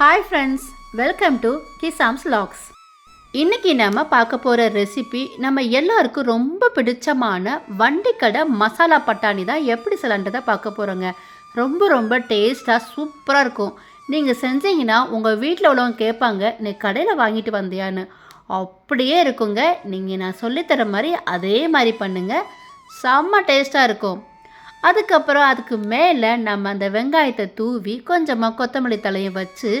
Hi friends welcome to கிசாம்ஸ் லாக்ஸ் இன்னைக்கு நம்ம பார்க்க போகிற ரெசிபி நம்ம எல்லாருக்கும் ரொம்ப பிடிச்சமான வண்டிக்கடை மசாலா பட்டாணி தான் எப்படி செய்யலான்றதை பார்க்க போகிறோங்க ரொம்ப ரொம்ப டேஸ்ட்டாக சூப்பராக இருக்கும். நீங்கள் செஞ்சீங்கன்னா உங்கள் வீட்டில் உள்ளவங்க கேட்பாங்க நீ கடையில் வாங்கிட்டு வந்தியான்னு. அப்படியே இருக்குங்க. நீங்கள் நான் சொல்லித்தர மாதிரி அதே மாதிரி பண்ணுங்கள் செம்ம டேஸ்ட்டாக இருக்கும். அதுக்கப்புறம் அதுக்கு மேலே நம்ம அந்த வெங்காயத்தை தூவி கொஞ்சமாக கொத்தமல்லி தலையும் வச்சு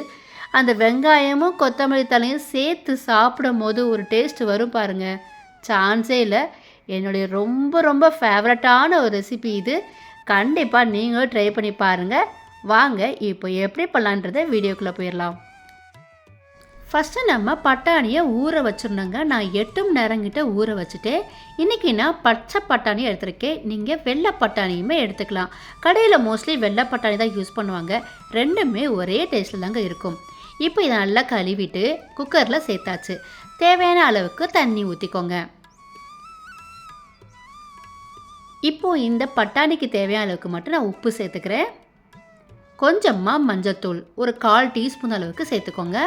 அந்த வெங்காயமும் கொத்தமல்லி தலையும் சேர்த்து சாப்பிடும் போது ஒரு டேஸ்ட் வரும் பாருங்கள் சான்ஸே இல்லை. என்னுடைய ரொம்ப ரொம்ப ஃபேவரட்டான ஒரு ரெசிபி இது. கண்டிப்பாக நீங்களும் ட்ரை பண்ணி பாருங்கள் வாங்க இப்போ எப்படி பண்ணலான்றதை வீடியோக்குள்ளே போயிடலாம். ஃபஸ்ட்டு நம்ம பட்டாணியை ஊற வச்சிடணுங்க. நான் எட்டு மணி நேரங்கிட்ட ஊற வச்சுட்டேன். இன்றைக்கி நான் பச்சை பட்டாணி எடுத்திருக்கேன். நீங்கள் வெள்ளை பட்டாணியுமே எடுத்துக்கலாம். கடையில் மோஸ்ட்லி வெள்ளை பட்டாணி தான் யூஸ் பண்ணுவாங்க. ரெண்டுமே ஒரே டேஸ்ட்டில் தாங்க இருக்கும். இப்போ இதை நல்லா கழுவிட்டு குக்கரில் சேர்த்தாச்சு. தேவையான அளவுக்கு தண்ணி ஊற்றிக்கோங்க இப்போ இந்த பட்டாணிக்கு தேவையான அளவுக்கு மட்டும் நான் உப்பு சேர்த்துக்கிறேன். கொஞ்சமாக மஞ்சத்தூள் ஒரு கால் டீஸ்பூன் அளவுக்கு சேர்த்துக்கோங்க.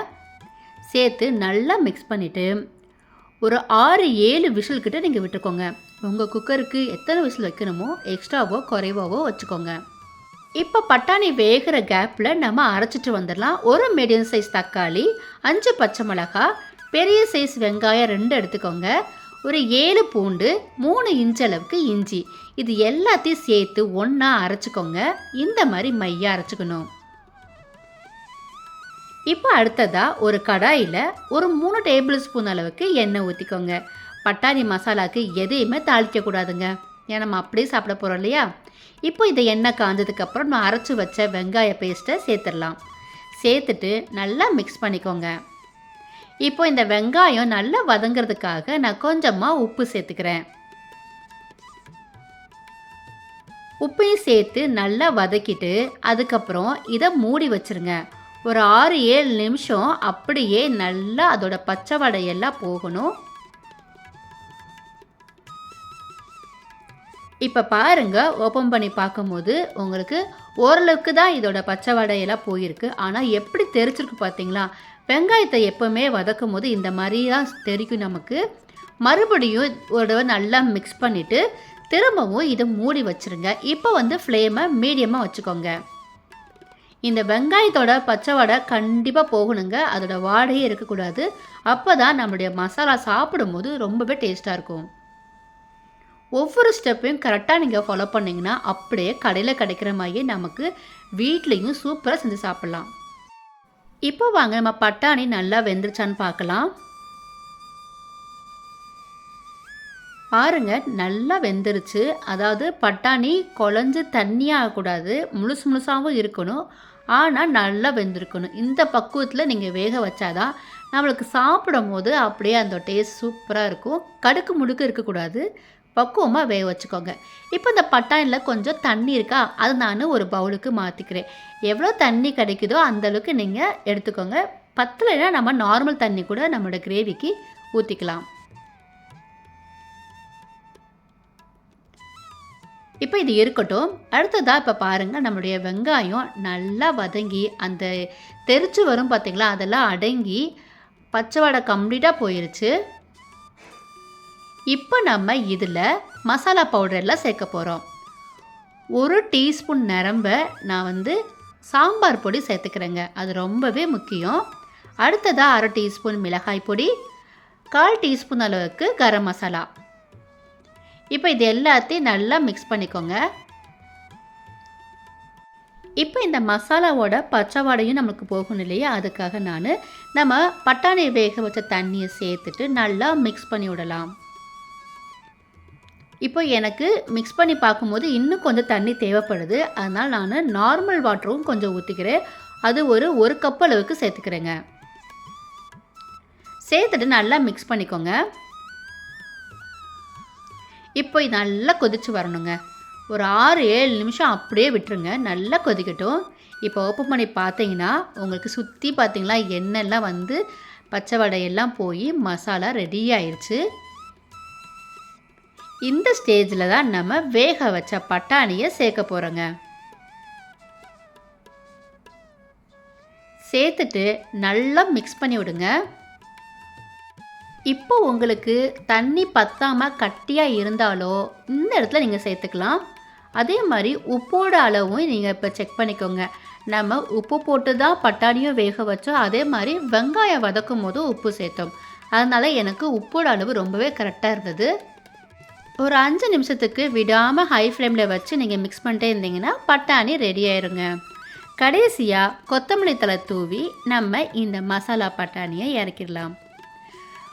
சேர்த்து நல்லா மிக்ஸ் பண்ணிவிட்டு ஒரு ஆறு ஏழு விசில் கிட்ட நீங்கள் விட்டுக்கோங்க. உங்கள் குக்கருக்கு எத்தனை விசில் வைக்கணுமோ எக்ஸ்ட்ராவோ குறைவாவோ வச்சுக்கோங்க. இப்போ பட்டாணி வேகிற கேப்பில் நம்ம அரைச்சிட்டு வந்துடலாம். ஒரு மீடியம் சைஸ் தக்காளி அஞ்சு பச்சை மிளகாய் பெரிய சைஸ் வெங்காயம் ரெண்டு எடுத்துக்கோங்க. ஒரு ஏழு பூண்டு மூணு இன்ச் அளவுக்கு இஞ்சி. இது எல்லாத்தையும் சேர்த்து ஒன்றா அரைச்சிக்கோங்க. இந்த மாதிரி மையாக அரைச்சிக்கணும். இப்போ அடுத்ததாக ஒரு கடாயில் ஒரு மூணு டேபிள் ஸ்பூன் அளவுக்கு எண்ணெய் ஊற்றிக்கோங்க பட்டாணி மசாலாவுக்கு எதையுமே தாளிக்கக்கூடாதுங்க ஏன்னா நம்ம அப்படியே சாப்பிட போகிறோம் இல்லையா? இப்போ இந்த எண்ணெய் காஞ்சதுக்கப்புறம் நம்ம அரைச்சி வச்ச வெங்காய பேஸ்ட்டை சேர்த்துடலாம். சேர்த்துட்டு நல்லா மிக்ஸ் பண்ணிக்கோங்க. இப்போ இந்த வெங்காயம் நல்லா வதங்கிறதுக்காக நான் கொஞ்சமாக உப்பு சேர்த்துக்கிறேன். உப்பையும் சேர்த்து நல்லா வதக்கிட்டு அதுக்கப்புறம் இதை மூடி வச்சிருங்க. ஒரு ஆறு ஏழு நிமிஷம் அப்படியே நல்லா அதோட பச்சை வடையெல்லாம் போகணும். இப்போ பாருங்க ஓப்பன் பண்ணி பார்க்கும்போது உங்களுக்கு ஓரளவுக்கு தான் இதோட பச்சை வடையெல்லாம் போயிருக்கு. ஆனால் எப்படி தெரிச்சிருக்கு பார்த்தீங்களா வெங்காயத்தை எப்போவுமே வதக்கும் போது இந்த மாதிரி தான் தெரிக்கும் நமக்கு. மறுபடியும் ஒரு தடவை நல்லா மிக்ஸ் பண்ணிவிட்டு திரும்பவும் இதை மூடி வச்சுருங்க. இப்போ வந்து ஃப்ளேமை மீடியமாக வச்சுக்கோங்க. இந்த வெங்காயத்தோட பச்சை வடை கண்டிப்பாக போகணுங்க. அதோட வாடையே இருக்கக்கூடாது. அப்போ தான் நம்மளுடைய மசாலா சாப்பிடும்போது ரொம்பவே டேஸ்ட்டாக இருக்கும். ஒவ்வொரு ஸ்டெப்பையும் கரெக்டாக நீங்கள் ஃபாலோ பண்ணிங்கன்னா அப்படியே கடையில் கிடைக்கிற மாதிரியே நமக்கு வீட்லேயும் சூப்பராக செஞ்சு சாப்பிட்லாம். இப்போ வாங்க நம்ம பட்டாணி நல்லா வெந்துருச்சான்னு பார்க்கலாம். பாருங்க நல்லா வெந்துருச்சு. அதாவது பட்டாணி குழஞ்சு தண்ணியாக ஆகக்கூடாது. முழுசு முழுசாகவும் இருக்கணும். ஆனால் நல்லா வெந்திருக்கணும். இந்த பக்குவத்தில் நீங்கள் வேக வச்சாதான் நம்மளுக்கு சாப்பிடும் போது அப்படியே அந்த டேஸ்ட் சூப்பராக இருக்கும். கடுக்கு முடுக்கு இருக்கக்கூடாது பக்குவமாக வேக வச்சுக்கோங்க. இப்போ இந்த பட்டாணியில் கொஞ்சம் தண்ணி இருக்கா? அது நான் ஒரு பவுலுக்கு மாற்றிக்கிறேன் எவ்வளோ தண்ணி கிடைக்குதோ அந்தளவுக்கு நீங்கள் எடுத்துக்கோங்க. பத்தலைன்னா நம்ம நார்மல் தண்ணி கூட நம்மளோட கிரேவிக்கு ஊற்றிக்கலாம் இப்போ இது இருக்கட்டும். அடுத்ததாக இப்போ பாருங்கள் நம்மளுடைய வெங்காயம் நல்லா வதங்கி அந்த தெரிச்சு வரும் பார்த்தீங்களா? அதெல்லாம் அடங்கி பச்சை வடை கம்ப்ளீட்டாக போயிருச்சு. இப்போ நம்ம இதில் மசாலா பவுடர் எல்லாம் சேர்க்க போகிறோம். ஒரு டீஸ்பூன் நிரம்ப நான் வந்து சாம்பார் பொடி சேர்த்துக்கிறேங்க. அது ரொம்பவே முக்கியம். அடுத்ததாக அரை டீஸ்பூன் மிளகாய் பொடி கால் டீஸ்பூன் அளவுக்கு கரம் மசாலா. இப்போ இது எல்லாத்தையும் நல்லா மிக்ஸ் பண்ணிக்கோங்க. இப்போ இந்த மசாலாவோட பச்சை வாடையும் நமக்கு போகணும் இல்லையா? அதுக்காக நான் நம்ம பட்டாணி வேக வச்ச தண்ணியை சேர்த்துட்டு நல்லா மிக்ஸ் பண்ணி விடலாம். இப்போ எனக்கு மிக்ஸ் பண்ணி பார்க்கும்போது இன்னும் கொஞ்சம் தண்ணி தேவைப்படுது. அதனால் நான் நார்மல் வாட்டரும் கொஞ்சம் ஊற்றிக்கிறேன் அது ஒரு ஒரு கப் அளவுக்கு சேர்த்துக்கிறேங்க. சேர்த்துட்டு நல்லா மிக்ஸ் பண்ணிக்கோங்க. இப்போ இது நல்லா கொதிச்சு வரணுங்க. ஒரு ஆறு ஏழு நிமிஷம் அப்படியே விட்டுருங்க. நல்லா கொதிக்கட்டும். இப்போ ஓப்பன் பண்ணி பார்த்தீங்கன்னா உங்களுக்கு சுற்றி பார்த்தீங்களா எண்ணெய்லாம் வந்து பச்சை வடையெல்லாம் போய் மசாலா ரெடி ஆயிடுச்சு இந்த ஸ்டேஜில் தான் நம்ம வேக வச்ச பட்டாணியை சேர்க்க போகிறோங்க சேர்த்துட்டு நல்லா மிக்ஸ் பண்ணி விடுங்க. இப்போ உங்களுக்கு தண்ணி பத்தாமல் கட்டியாக இருந்தாலோ இந்த இடத்துல நீங்கள் சேர்த்துக்கலாம். அதே மாதிரி உப்போட அளவும் நீங்கள் இப்போ செக் பண்ணிக்கோங்க. நம்ம உப்பு போட்டு தான் பட்டாணியும் வேக வச்சோம். அதே மாதிரி வெங்காயம் வதக்கும் போதும் உப்பு சேர்த்தோம். அதனால் எனக்கு உப்போட அளவு ரொம்பவே கரெக்டாக இருந்தது. ஒரு அஞ்சு நிமிஷத்துக்கு விடாமல் ஹை ஃப்ளேமில் வச்சு நீங்கள் மிக்ஸ் பண்ணிட்டே இருந்தீங்கன்னா பட்டாணி ரெடி ஆயிருங்க. கடைசியாக கொத்தமல்லி தழை தூவி நம்ம இந்த மசாலா பட்டாணியை இறக்கிடலாம்.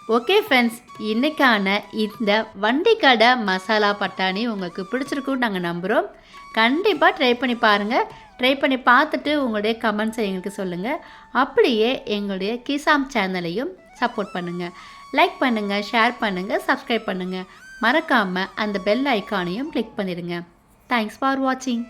ஓகே ஃப்ரெண்ட்ஸ் இன்றைக்கான இந்த வண்டிக்கடை மசாலா பட்டாணி உங்களுக்கு பிடிச்சிருக்குன்னு நாங்கள் நம்புகிறோம் கண்டிப்பாக ட்ரை பண்ணி பாருங்கள் ட்ரை பண்ணி பார்த்துட்டு உங்களுடைய கமெண்ட்ஸை எங்களுக்கு சொல்லுங்கள் அப்படியே எங்களுடைய கிசாம் சேனலையும் சப்போர்ட் பண்ணுங்கள் லைக் பண்ணுங்கள் ஷேர் பண்ணுங்கள் சப்ஸ்கிரைப் பண்ணுங்கள் மறக்காமல் அந்த பெல் ஐக்கானையும் கிளிக் பண்ணிடுங்க. தேங்க்ஸ் ஃபார் வாட்சிங்